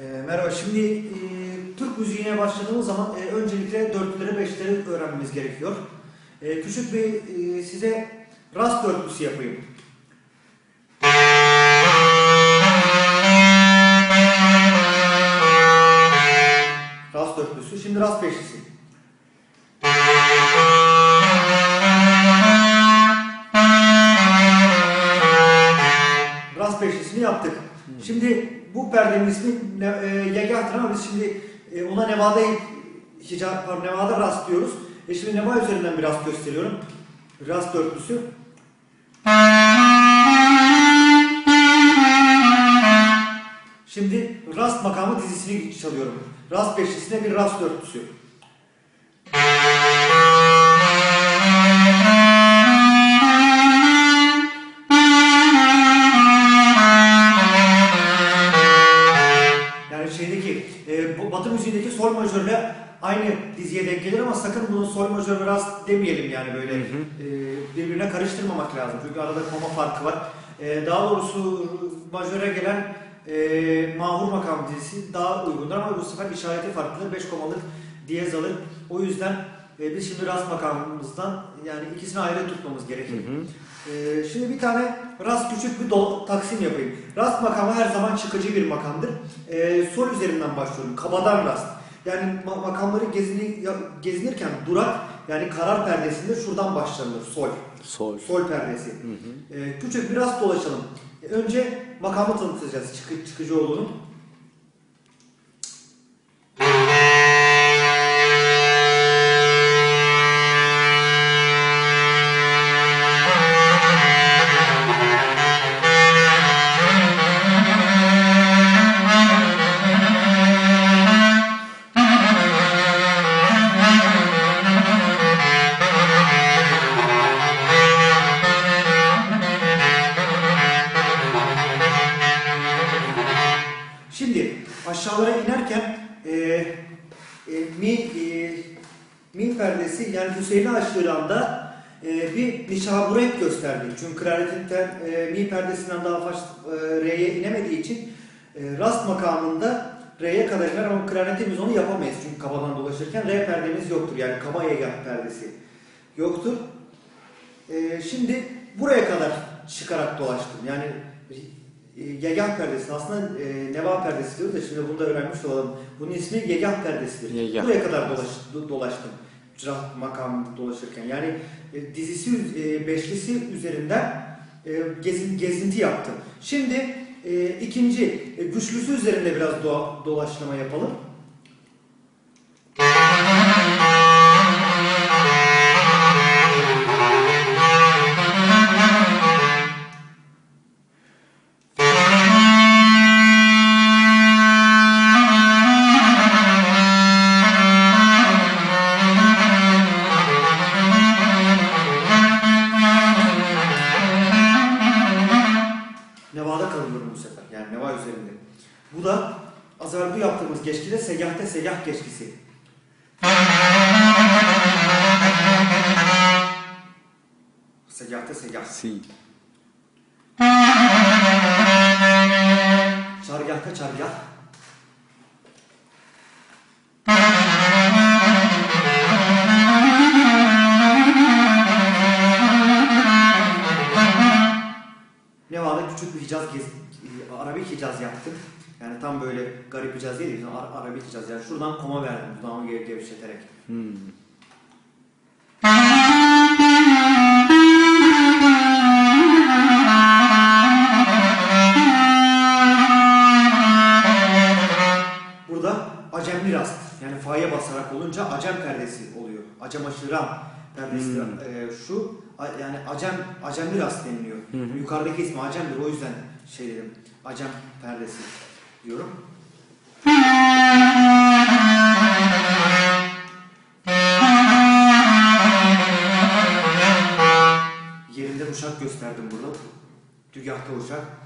Ee, merhaba. Şimdi e, Türk müziğine başladığımız zaman e, öncelikle dörtlüleri, beşleri öğrenmemiz gerekiyor. E, küçük bir e, size rast dörtlüsü yapayım. Rast dörtlüsü. Şimdi rast beşlisi. Rast beşlisini yaptık. Şimdi bu perdenin ismi e, Yegahtır ama biz şimdi e, ona Nevada hicab, Nevada rast diyoruz. E şimdi Neva üzerinden bir rast gösteriyorum. Rast dörtlüsü. Şimdi rast makamı dizisini çalıyorum. Rast beşlisine bir rast dörtlüsü. Sol majörle aynı diziye denk gelir ama sakın bunu sol majör ve rast demeyelim yani böyle e, birbirine karıştırmamak lazım. Çünkü arada koma farkı var. E, daha doğrusu majöre gelen e, mahur makam dizisi daha uygundur ama bu sefer işareti farklı. 5 komalık diyez alır. O yüzden e, biz şimdi rast makamımızdan yani ikisini ayrı tutmamız gerekir. Ee, şimdi bir tane rast küçük bir do- taksim yapayım. Rast makamı her zaman çıkıcı bir makamdır. Ee, sol üzerinden başlıyorum. Kabadan rast. Yani ma- makamları gezini, gezinirken durak yani karar perdesinde şuradan başlanır. Sol. Sol. Sol perdesi. Ee, küçük bir rast dolaşalım. Ee, önce makamı tanıtacağız çıkı, çıkıcı aşağılara inerken e, e, mi e, mi perdesi yani Hüseyin'i açtığı anda e, bir nişaburek gösterdi. Çünkü klarnetten e, mi perdesinden daha fazla e, re'ye inemediği için e, rast makamında re'ye kadar iner ama klarnetimiz onu yapamayız. Çünkü kabadan dolaşırken re perdemiz yoktur. Yani kaba yegah perdesi yoktur. E, şimdi buraya kadar çıkarak dolaştım. Yani yegah perdesi aslında e, neva perdesi diyoruz da şimdi bunu da öğrenmiş olalım. Bunun ismi yegah perdesidir. Yegah. Buraya kadar dolaş, do- dolaştım. Cırah makam dolaşırken. Yani e, dizisi e, beşlisi üzerinden e, gezin, gezinti yaptım. Şimdi e, ikinci e, güçlüsü üzerinde biraz doğa- dolaşlama yapalım. Bu da az bu yaptığımız geçkide segahte segah geçkisi. Segahte segah. Si. Çargahta çargah. Nevada küçük bir Hicaz gez, Arabik Hicaz yaptık. Yani tam böyle garip Hicaz değil, Ar- Arabik Hicaz. Yani şuradan koma verdim, dudağımı gev gevşeterek. Hmm. Burada acemli rast. Yani fa'ya basarak olunca acem perdesi oluyor. Acem aşıran perdesi. Hmm. e, şu yani acem acemli rast deniliyor. Hı. Yukarıdaki ismi acemdir. O yüzden şey dedim. Acem perdesi diyorum. Yerinde uşak gösterdim burada. Dügahta uşak.